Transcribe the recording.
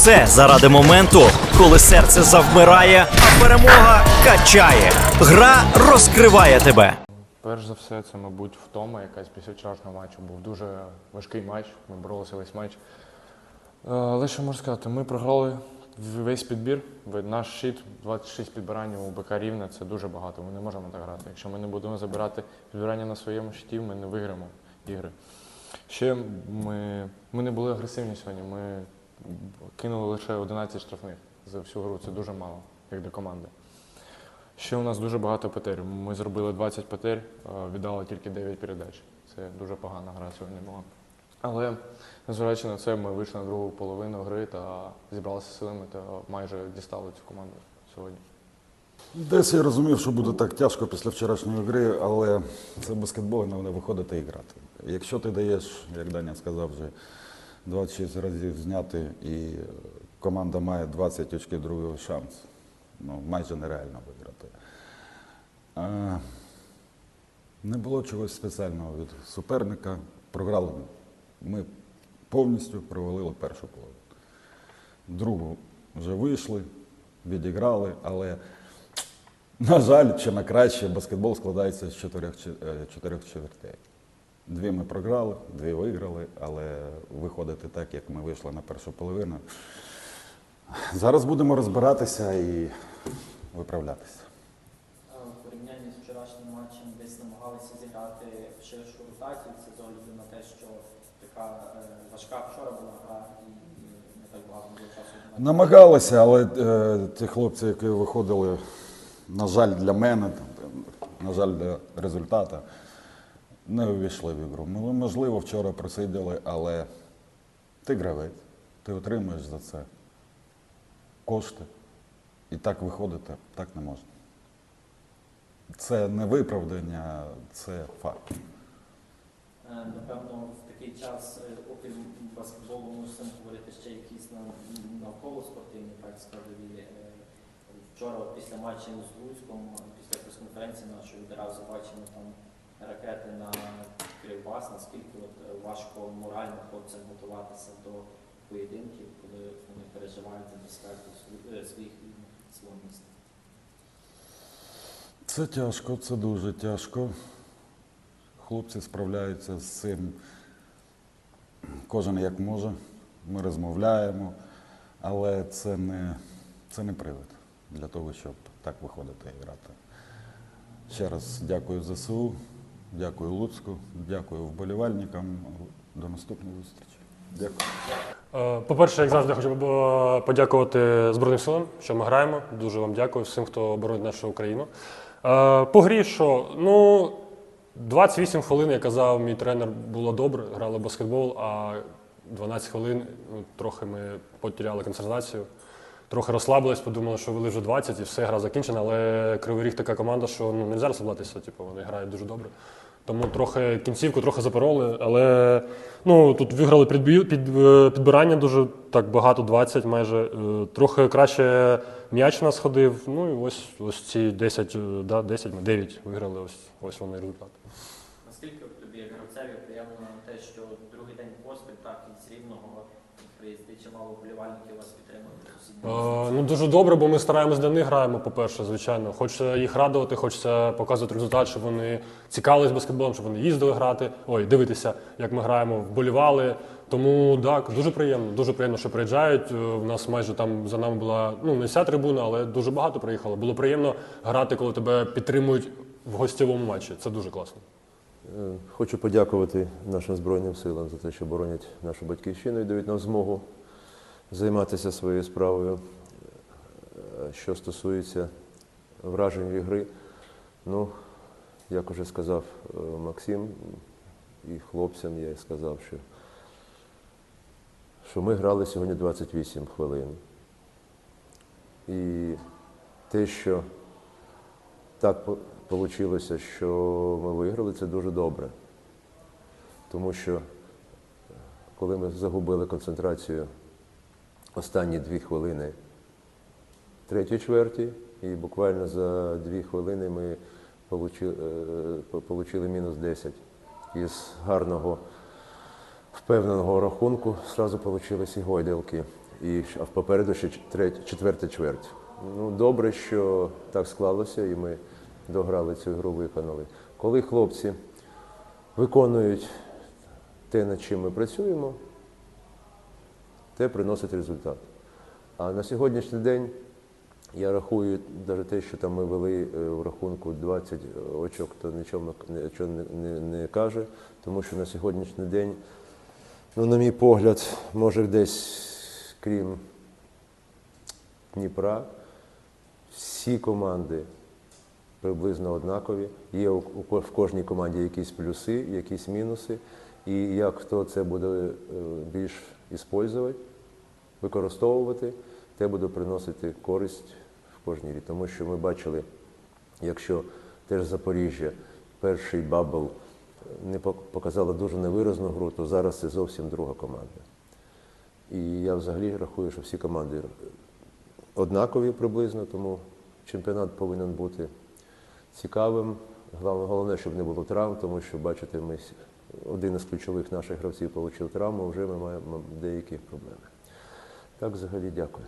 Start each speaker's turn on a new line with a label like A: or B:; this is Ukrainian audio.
A: Все заради моменту, коли серце завмирає, а перемога качає. Гра розкриває тебе.
B: Перш за все, це, мабуть, втома якась після вчорашнього матчу. Був дуже важкий матч, ми боролися весь матч. Е, Але що можу сказати, ми програли весь підбір. Наш щит 26 підбирань у БК Рівне це дуже багато. Ми не можемо так грати. Якщо ми не будемо забирати підбирання на своєму щиті, ми не виграємо ігри. Ще ми, ми не були агресивні сьогодні. Ми кинули лише 11 штрафних за всю гру. Це дуже мало, як для команди. Ще у нас дуже багато ПТР. Ми зробили 20 ПТР, е, віддали тільки 9 передач. Це дуже погана гра сьогодні була. Але незважаючи на це, ми вийшли на другу половину гри та зібралися силами та майже дістали цю команду сьогодні.
C: Десь я розумів, що буде так тяжко після вчорашньої гри, але це баскетбол, треба виходити і грати. Якщо ти даєш, як Даня сказав, вже 26 разів зняти, і команда має 20 очків другого шанс, ну, майже нереально виграти. А, не було чогось спеціального від суперника. Програли ми повністю провалили першу половину. Другу вже вийшли, відіграли, але, на жаль, чи на краще, баскетбол складається з чотирьох, е, чотирьох чвертей. Дві ми програли, дві виграли, але виходити так, як ми вийшли на першу половину. Зараз будемо розбиратися і виправлятися.
D: В порівнянні з вчорашнім матчем десь намагалися зіграти в ширшу ротацію, це з огляду на те, що така е, важка вчора була гра і і не так багато було часу.
C: Намагалися, але е, ті хлопці, які виходили, на жаль, для мене, на жаль, для результату, не увійшли в ігру. Ми, Можливо, вчора просиділи, але ти гравець, ти отримуєш за це кошти. І так виходити так не можна. Це не виправдання, це факт.
D: Е, Напевно, в такий час, е, окрім баскетболу, мусимо говорити ще якісь на- навколо спортивні так складові. Е, Вчора після матчу з Луцьком, після прес-конференції нашої одразу бачимо там ракети на Кривбас, наскільки от е, важко морально хлопцям готуватися до поєдинків, коли вони переживають за безпеку е, своїх свого міста.
C: Це тяжко, це дуже тяжко. Хлопці справляються з цим кожен як може. Ми розмовляємо, але це не, це не привід для того, щоб так виходити і грати. Ще раз дякую ЗСУ, дякую Луцьку, дякую вболівальникам. До наступної зустрічі. Дякую.
E: Е, По-перше, як завжди, хочу е, подякувати Збройним силам, що ми граємо. Дуже вам дякую всім, хто боронить нашу Україну. Е, По грі, що ну 28 хвилин, як казав мій тренер, було добре, грали баскетбол, а 12 хвилин ну, трохи ми потеряли концентрацію. Трохи розслабились, подумали, що вели вже 20 і все, гра закінчена. Але Кривий Ріг така команда, що ну, не можна розслаблятися, типу, вони грають дуже добре. Тому трохи кінцівку, трохи запороли, але ну, тут виграли підбі- під, е, підбирання дуже так багато, 20 майже. Е, Трохи краще м'яч нас ходив. Ну і ось, ось ці 10, е, да, 10, ми 9 виграли, ось, ось вони результати.
D: Наскільки от тобі як гравцеві приємно те, що другий день з рівного приїздить чимало вболівальників вас підтримують
E: Е, ну дуже добре, бо ми стараємось для них граємо, по-перше, звичайно. Хочеться їх радувати, хочеться показувати результат, щоб вони цікавились баскетболом, щоб вони їздили грати. Ой, дивитися, як ми граємо, вболівали. Тому так, дуже приємно. Дуже приємно, що приїжджають. Е, У нас майже там за нами була ну не вся трибуна, але дуже багато приїхало. Було приємно грати, коли тебе підтримують в гостєвому матчі. Це дуже класно.
F: Е, Хочу подякувати нашим Збройним силам за те, що боронять нашу батьківщину і дають нам змогу займатися своєю справою. Е, Що стосується вражень від гри, ну, як уже сказав е, Максим, і хлопцям я сказав, що, що ми грали сьогодні 28 хвилин. І те, що так вийшло, що ми виграли, це дуже добре. Тому що е, коли ми загубили концентрацію останні дві хвилини третьої чверті, і буквально за дві хвилини ми отримали мінус 10. Із гарного впевненого рахунку одразу вийшли і гойдалки. і а попереду ще четверта чверть. Ну, добре, що так склалося, і ми дограли цю гру, виконали. Коли хлопці виконують те, над чим ми працюємо, те приносить результат. А на сьогоднішній день я рахую навіть те, що там ми вели е, в рахунку 20 очок, то нічого, не, не, не каже, тому що на сьогоднішній день, ну, на мій погляд, може десь крім Дніпра, всі команди приблизно однакові. Є в кожній команді якісь плюси, якісь мінуси. І як хто це буде е, більш іспользувати, використовувати, те буде приносити користь в кожній грі. Тому що ми бачили, якщо теж Запоріжжя, перший бабл не показала дуже невиразну гру, то зараз це зовсім друга команда. І я взагалі рахую, що всі команди однакові приблизно, тому чемпіонат повинен бути цікавим. Головне, щоб не було травм, тому що, бачите, ми один із ключових наших гравців отримав травму, вже ми маємо деякі проблеми. Так, взагалі, дякую.